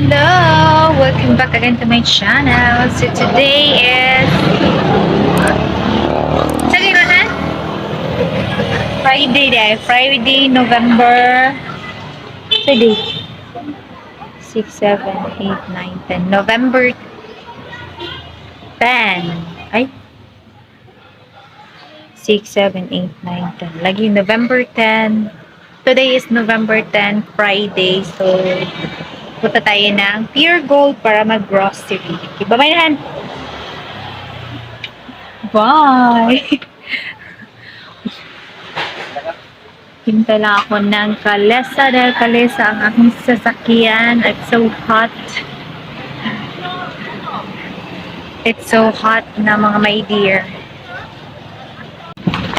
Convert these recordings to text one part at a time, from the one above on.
Hello! Welcome back again to my channel. So today is... Na? Friday day. Friday, November... Friday. 6, 7, 8, 9, 10. November 10. Ay? 6, 7, 8, 9, 10. Lagi November 10. Today is November 10, Friday. So, punta tayo ng Pure Gold para mag-grocery. Iba may hand. Bye! Hinta lang ako ng kalesa dahil kalesa ang aking sasakyan. It's so hot. It's so hot na mga my dear.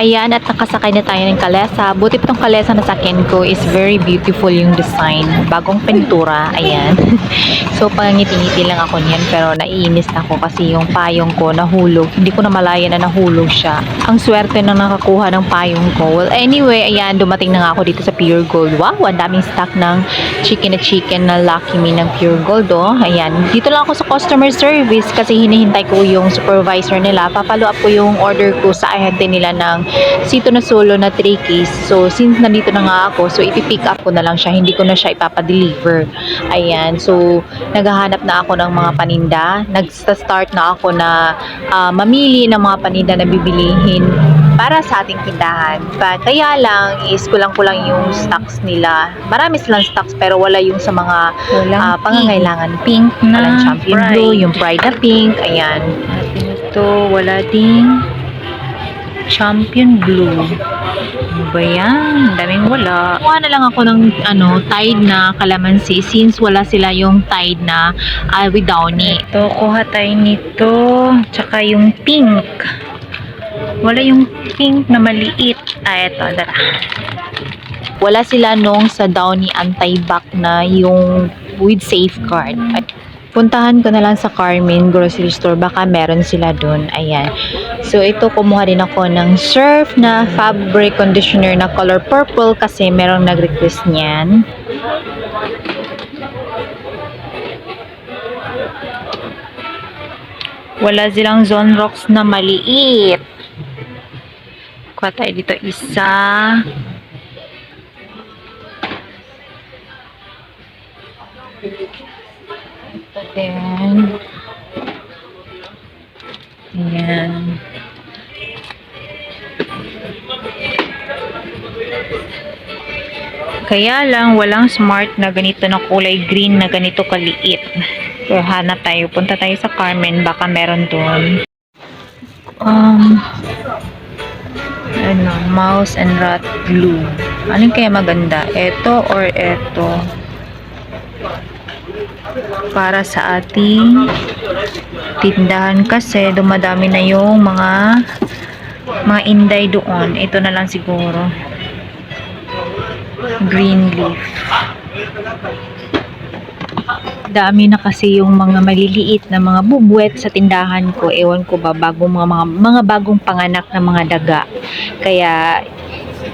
Ayan, at nakasakay na tayo ng kalesa. Buti pa tong kalesa na sakyan ko is very beautiful yung design. Bagong pintura, ayan. so, pangiti-ngiti lang ako niyan pero naiinis na ako kasi yung payong ko nahulog. Hindi ko na malaya na nahulog siya. Ang swerte na nakakuha ng payong ko. Well, anyway, ayan, dumating na nga ako dito sa Pure Gold. Wow, ang daming stock ng chicken na chicken na Lucky Me ng Pure Gold, oh. Ayan, dito lang ako sa customer service kasi hinihintay ko yung supervisor nila. Papalo up ko yung order ko sa ahente nila ng sito na solo na 3 case. So, since nandito na nga ako, so ipipick up ko na lang siya. Hindi ko na siya ipapadeliver. Ayan. So, naghahanap na ako ng mga paninda. Nag-start na ako na ah, mamili ng mga paninda na bibilihin para sa ating tindahan. But, kaya lang is kulang-kulang yung stocks nila. Marami silang stocks pero wala yung sa mga ah, pangangailangan. Pink na Walang champion blue, yung pride na pink. Ayan. At ito, wala ding champion blue. Ano ba yan? Daming wala. Kuha na lang ako ng ano, Tide na kalamansi since wala sila yung Tide na Alwi Downy. Ito, kuha tayo nito. Tsaka yung pink. Wala yung pink na maliit. Ah, eto, dala. Wala sila nung sa Downy anti-back na yung with safeguard. Puntahan ko na lang sa Carmen grocery store. Baka meron sila doon ayan. So ito kumuha din ako ng surf na fabric conditioner na color purple kasi merong nag-request niyan. Wala silang zone rocks na maliit. Kuha tayo dito isa. ito din ayan. Kaya lang walang smart na ganito na kulay green na ganito kaliit. So hanap tayo. Punta tayo sa Carmen. Baka meron doon um ano, mouse and rat glue. Ano kaya maganda? Eto or eto para sa ating tindahan kasi dumadami na yung mga mga inday doon. Ito na lang siguro. Green leaf. Dami na kasi yung mga maliliit na mga bubuwet sa tindahan ko. Ewan ko ba bagong mga, mga, mga bagong panganak na mga daga. Kaya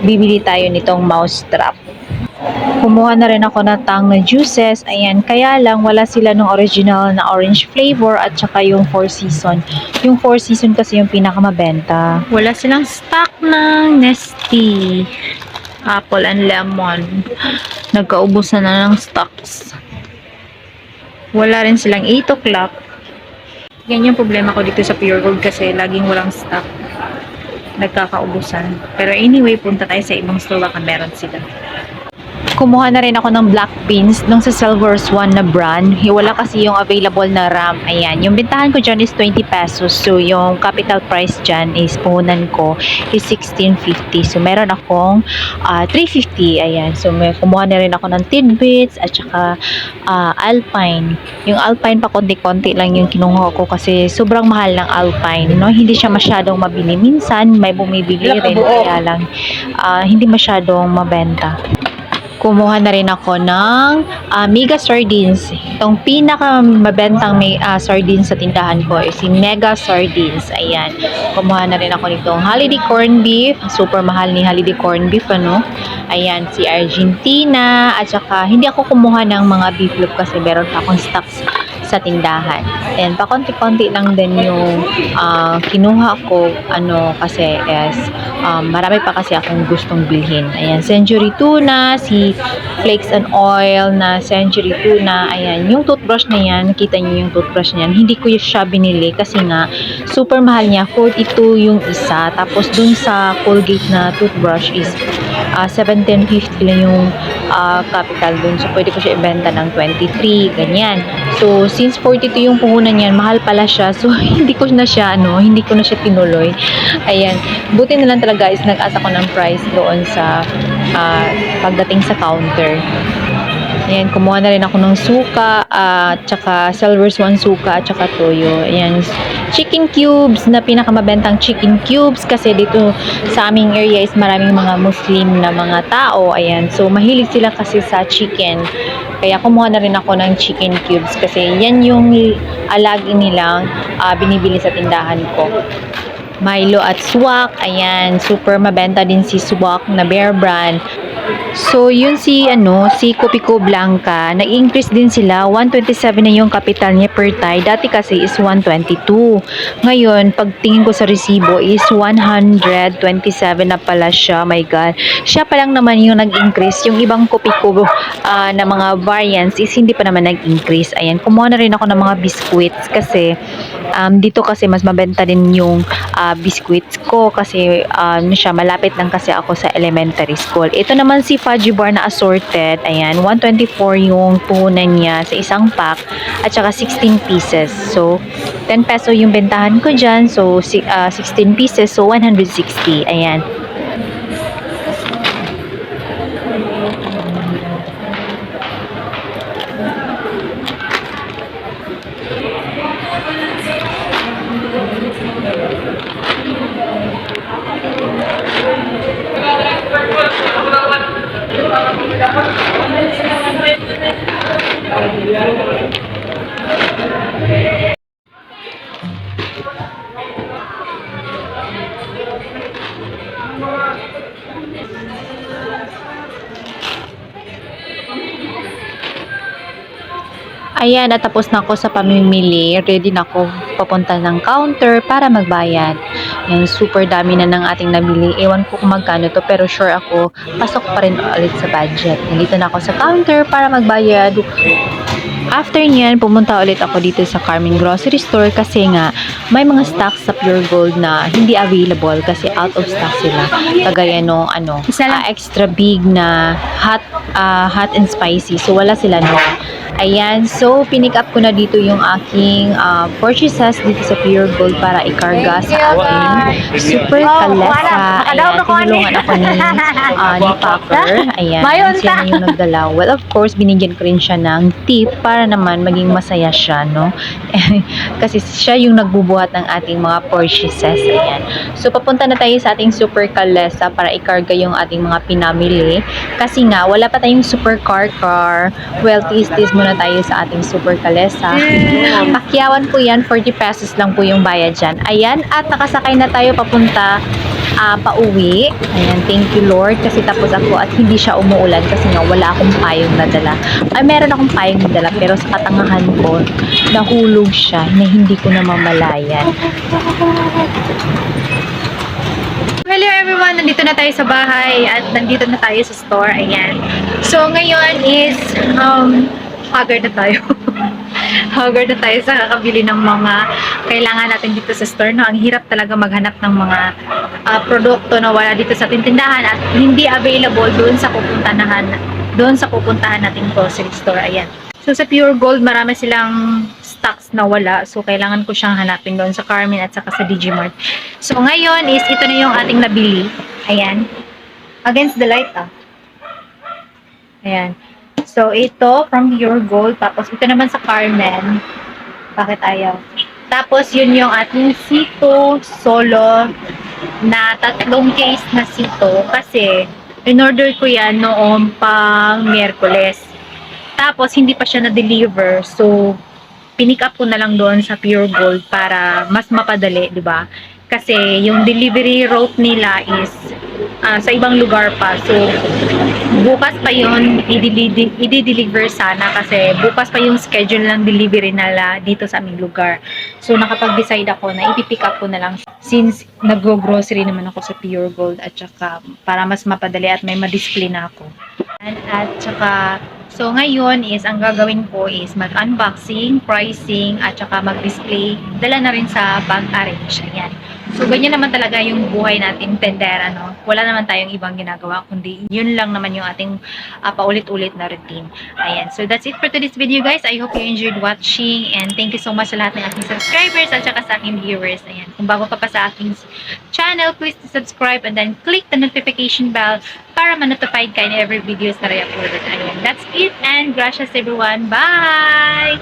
bibili tayo nitong mouse trap Kumuha na rin ako ng tang na juices. Ayan, kaya lang wala sila ng original na orange flavor at saka yung four season. Yung four season kasi yung pinakamabenta. Wala silang stock ng Nestea. Apple and lemon. Nagkaubusan na ng stocks. Wala rin silang 8 o'clock. Yan yung problema ko dito sa Pure Gold kasi laging walang stock. Nagkakaubusan. Pero anyway, punta tayo sa ibang store baka meron sila kumuha na rin ako ng black pins nung sa Silver Swan na brand. Wala kasi yung available na RAM. Ayan. Yung bintahan ko dyan is 20 pesos. So, yung capital price dyan is puhunan ko is 16.50. So, meron akong ah, 350. Ayan. So, may kumuha na rin ako ng tidbits at saka ah, Alpine. Yung Alpine pa konti-konti lang yung kinuha ko kasi sobrang mahal ng Alpine. No? Hindi siya masyadong mabili. Minsan, may bumibili rin. Kaya lang, ah, hindi masyadong mabenta. Kumuha na rin ako ng ah, Mega Sardines. Itong pinaka mabentang may ah, sardines sa tindahan ko is si Mega Sardines. Ayan. Kumuha na rin ako nitong Holiday Corn Beef. Super mahal ni Holiday Corn Beef, ano? Ayan, si Argentina. At saka, hindi ako kumuha ng mga beef loaf kasi meron pa akong stocks sa tindahan. And pakonti-konti lang din yung ah, kinuha ko ano kasi is um, marami pa kasi akong gustong bilhin. Ayan, Century Tuna, si Flakes and Oil na Century Tuna. Ayan, yung toothbrush na yan, nakita niyo yung toothbrush niyan. Hindi ko yung siya binili kasi nga super mahal niya. 42 yung isa. Tapos dun sa Colgate na toothbrush is ah, 17.50 lang yung ah, capital dun. So, pwede ko siya ibenta ng 23, ganyan. So, since 42 yung puhunan niyan, mahal pala siya. So, hindi ko na siya, ano, hindi ko na siya tinuloy. Ayan. Buti na lang talaga is nag-asa ko ng price doon sa ah, pagdating sa counter. Ayan, kumuha na rin ako ng suka, at tsaka Silver Swan suka, at tsaka toyo. Ayan, chicken cubes na pinakamabentang chicken cubes kasi dito sa aming area is maraming mga Muslim na mga tao. Ayan, so mahilig sila kasi sa chicken. Kaya kumuha na rin ako ng chicken cubes kasi yan yung alagi nilang ah, binibili sa tindahan ko. Milo at Swak. Ayan, super mabenta din si Swak na Bear Brand. So, yun si, ano, si Copico Blanca, nag-increase din sila. 127 na yung capital niya per tie. Dati kasi is 122. Ngayon, pagtingin ko sa resibo is 127 na pala siya. My God. Siya pa lang naman yung nag-increase. Yung ibang Copico ah, na mga variants is hindi pa naman nag-increase. Ayan, kumuha na rin ako ng mga biscuits kasi um, dito kasi mas mabenta din yung ah, biscuits ko kasi um, siya malapit lang kasi ako sa elementary school. Ito naman si Fudgy Bar na assorted. Ayan, 124 yung puhunan niya sa isang pack at saka 16 pieces. So, 10 peso yung bentahan ko dyan. So, si, ah, 16 pieces. So, 160. Ayan. Ayan, at tapos na ako sa pamimili. Ready na ako papunta ng counter para magbayad. Yan, super dami na ng ating nabili. Ewan ko kung magkano to, pero sure ako, pasok pa rin ulit sa budget. Nandito na ako sa counter para magbayad. After niyan, pumunta ulit ako dito sa Carmen Grocery Store kasi nga may mga stocks sa Pure Gold na hindi available kasi out of stock sila. Kagaya no ano, ah, extra big na hot ah, hot and spicy. So wala sila no. Ayan, so pinick up ko na dito yung aking ah, purchases dito sa Pure Gold para ikarga sa aking super kalesa. Ayan, tinulungan ako ni, ah, ni Packer. Ayan, siya na yung nagdala. Well, of course, binigyan ko rin siya ng tip para naman maging masaya siya, no? Kasi siya yung nagbubuhat ng ating mga purchases. Ayan. So, papunta na tayo sa ating super kalesa para ikarga yung ating mga pinamili. Kasi nga, wala pa tayong super car car. Well, tis-tis muna tayo sa ating super kalesa. Pakyawan po yan, 40 pesos lang po yung bayad dyan. Ayan, at nakasakay na tayo papunta ah, pauwi. Ayan, thank you Lord kasi tapos ako at hindi siya umuulan kasi nga wala akong payong nadala. Ay, meron akong payong nadala pero sa katangahan ko, nahulog siya na hindi ko na mamalayan. Hello everyone! Nandito na tayo sa bahay at nandito na tayo sa store. Ayan. So, ngayon is um, haggard na tayo. haggard na tayo sa kakabili ng mga kailangan natin dito sa store. No? Ang hirap talaga maghanap ng mga ah, produkto na wala dito sa tindahan at hindi available doon sa pupuntahan doon sa pupuntahan nating grocery store. Ayan. So sa Pure Gold, marami silang stocks na wala. So kailangan ko siyang hanapin doon sa Carmen at saka sa Digimart. So ngayon is ito na yung ating nabili. Ayan. Against the light ah. Ayan. So ito from Pure Gold. Tapos ito naman sa Carmen. Bakit ayaw? Tapos yun yung ating Sito Solo na tatlong case na Sito kasi in-order ko yan noong pang Miyerkules. Tapos, hindi pa siya na-deliver. So, pinick up ko na lang doon sa Pure Gold para mas mapadali, di ba? Kasi yung delivery route nila is ah, sa ibang lugar pa. So, bukas pa i-deli- i-deliver sana kasi bukas pa yung schedule ng delivery nila dito sa aming lugar. So, nakapag-decide ako na ipipick up ko na lang since nag-grocery naman ako sa Pure Gold at saka para mas mapadali at may ma-display na ako. At, at saka, so ngayon is, ang gagawin ko is mag-unboxing, pricing, at saka mag-display. Dala na rin sa bag arrange. Ayan. So, ganyan naman talaga yung buhay natin, tendera, no? Wala naman tayong ibang ginagawa, kundi yun lang naman yung ating ah, paulit-ulit na routine. Ayan. So, that's it for today's video, guys. I hope you enjoyed watching and thank you so much sa lahat ng aking subscribers at saka sa aking viewers. Ayan. Kung bago ka pa sa aking channel, please subscribe and then click the notification bell para ma-notified ka in every videos na I uploaded. Ayan. That's it and gracias everyone. Bye!